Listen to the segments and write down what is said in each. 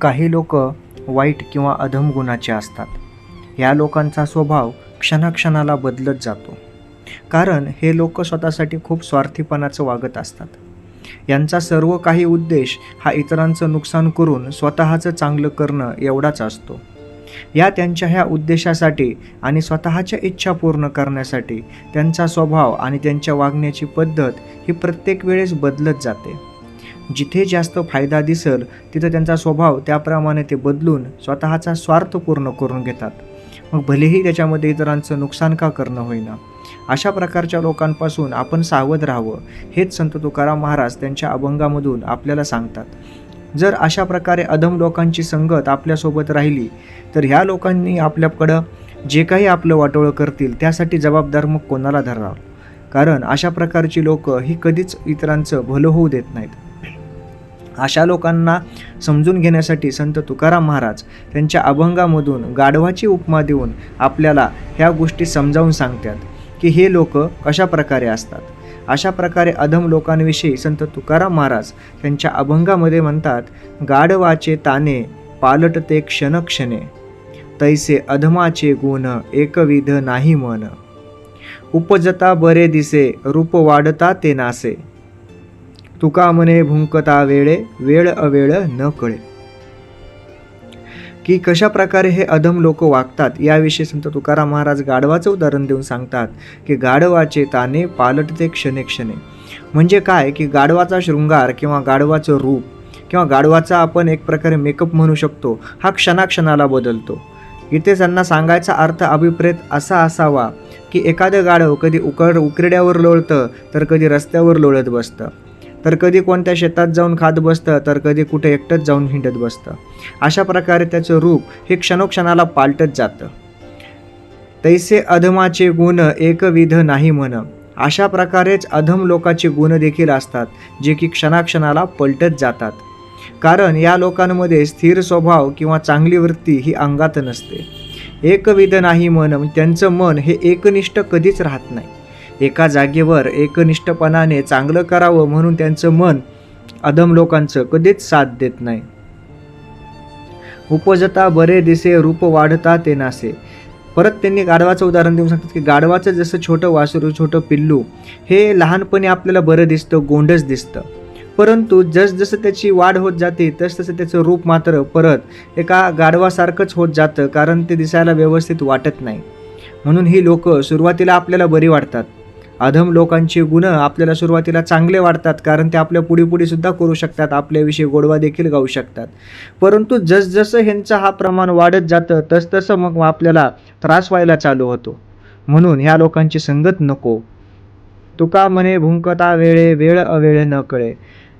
काही लोक वाईट किंवा अधम गुणाचे असतात. या लोकांचा स्वभाव क्षणाक्षणाला बदलत जातो. कारण हे लोक स्वतःसाठी खूप स्वार्थीपणाचं वागत असतात. यांचा सर्व काही उद्देश हा इतरांचं नुकसान करून स्वतःचं चांगलं करणं एवढाच असतो. या त्यांच्या ह्या उद्देशासाठी आणि स्वतःच्या इच्छा पूर्ण करण्यासाठी त्यांचा स्वभाव आणि त्यांच्या वागण्याची पद्धत ही प्रत्येक वेळेस बदलत जाते. जिथे जास्त फायदा दिसल तिथं त्यांचा स्वभाव त्याप्रमाणे ते बदलून स्वतःचा स्वार्थ पूर्ण करून घेतात. मग भलेही त्याच्यामध्ये इतरांचं नुकसान का करणं होईना. अशा प्रकारच्या लोकांपासून आपण सावध राहावं हेच संत तुकाराम महाराज त्यांच्या अभंगामधून आपल्याला सांगतात. जर अशा प्रकारे अधम लोकांची संगत आपल्यासोबत राहिली तर ह्या लोकांनी आपल्याकडं जे काही आपलं वाटोळं करतील त्यासाठी जबाबदार मग कोणाला धरावं? कारण अशा प्रकारची लोकं ही कधीच इतरांचं भलं होऊ देत नाहीत. अशा लोकांना समजून घेण्यासाठी संत तुकाराम महाराज त्यांच्या अभंगामधून गाढवाची उपमा देऊन आपल्याला ह्या गोष्टी समजावून सांगतात की हे लोक कशा प्रकारे असतात. अशा प्रकारे अधम लोकांविषयी संत तुकाराम महाराज त्यांच्या अभंगामध्ये म्हणतात गाढवाचे ताने पालटते क्षणक्षणे तैसे अधमाचे गुण एकविध नाही मन. उपजता बरे दिसे रूप वाढता ते नासे. तुका म्हणे भुंकता वेळे वेळ अवेळ न कळे. की कशा प्रकारे हे अधम लोक वागतात याविषयी संत तुकाराम महाराज गाढवाचं उदाहरण देऊन सांगतात की गाढवाचे ताने पालटते क्षणे क्षणे. म्हणजे काय? की गाढवाचा शृंगार किंवा गाढवाचं रूप किंवा गाढवाचा आपण एक प्रकारे मेकअप म्हणू शकतो हा क्षणाक्षणाला बदलतो. इथे त्यांना सांगायचा अर्थ अभिप्रेत असा असावा की एखादं गाढव कधी उकड उकरड्यावर लोळतं तर कधी रस्त्यावर लोळत बसतं. तर कधी कोणत्या शेतात जाऊन खात बसतं तर कधी कुठे एकटंच जाऊन हिंडत बसतं. अशा प्रकारे त्याचं रूप हे क्षणोक्षणाला पालटत जातं. तैसे अधमाचे गुण एकविध नाही म्हण. अशा प्रकारेच अधम लोकाचे गुण देखील असतात जे की क्षणाक्षणाला पलटत जातात. कारण या लोकांमध्ये स्थिर स्वभाव किंवा चांगली वृत्ती ही अंगात नसते. एकविध नाही मन त्यांचं मन हे एकनिष्ठ कधीच राहत नाही. एका जागेवर एकनिष्ठपणाने चांगलं करावं म्हणून त्यांचं मन अधम लोकांचं कधीच साथ देत नाही. उपजता बरे दिसे रूप वाढता ते नासे. परत त्यांनी गाढवाचं उदाहरण देऊन सांगतात की गाढवाचं जसं छोटं वासरू छोटं पिल्लू हे लहानपणी आपल्याला बरं दिसतं गोंडच दिसतं. परंतु जसजसं त्याची वाढ होत जाते तसतसं त्याचं रूप मात्र परत एका गाढवासारखंच होत जातं कारण ते दिसायला व्यवस्थित वाटत नाही. म्हणून ही लोकं सुरुवातीला आपल्याला बरी वाटतात. अधम लोकांचे गुण आपल्याला सुरुवातीला चांगले वाटतात कारण ते आपल्या पुढे पुढे सुद्धा करू शकतात आपल्याविषयी गोडवा देखील गाऊ शकतात. परंतु जसजसं ह्यांचं हा प्रमाण वाढत जातं तसतसं मग आपल्याला त्रास व्हायला चालू होतो. म्हणून ह्या लोकांची संगत नको. तुका म्हणे भुंकता वेळे वेळ अवेळ न कळे.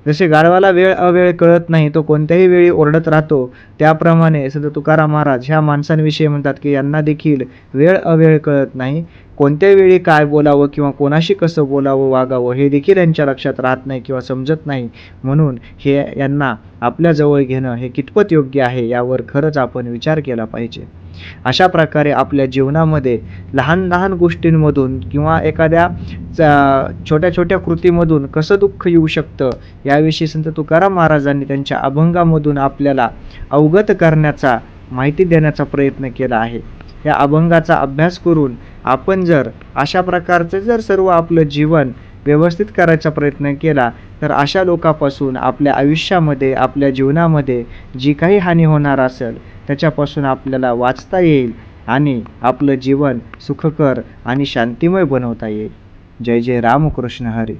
जसे गाढवाला वेळ अवेळ कळत नाही तो कोणत्याही वेळी ओरडत राहतो. त्याप्रमाणे संत तुकाराम महाराज ह्या माणसांविषयी म्हणतात की यांना देखील वेळ अवेळ कळत नाही. कोणत्या वेळी काय बोलावं किंवा कोणाशी कसं बोलावं वागावं हे देखील यांच्या लक्षात राहत नाही किंवा समजत नाही. म्हणून हे यांना आपल्याजवळ घेणं हे कितपत योग्य आहे यावर खरंच आपण विचार केला पाहिजे. अशा प्रकारे आपल्या जीवनामध्ये लहान लहान गोष्टींमधून किंवा एखाद्या चा- छोट्या छोट्या कृतीमधून कसं दुःख येऊ शकतं याविषयी संत तुकाराम महाराजांनी त्यांच्या अभंगामधून आपल्याला अवगत करण्याचा माहिती देण्याचा प्रयत्न केला आहे. या अभंगाचा अभ्यास करून आपण जर अशा प्रकारचं जर सर्व आपलं जीवन व्यवस्थित करायचा प्रयत्न केला तर अशा लोकापासून आपल्या आयुष्यामध्ये आपल्या जीवनामध्ये जी काही हानी होणार असेल त्याच्यापासून आपल्याला वाचता येईल आणि आपलं जीवन सुखकर आणि शांतिमय बनवता येईल. जय जय रामकृष्ण हरी.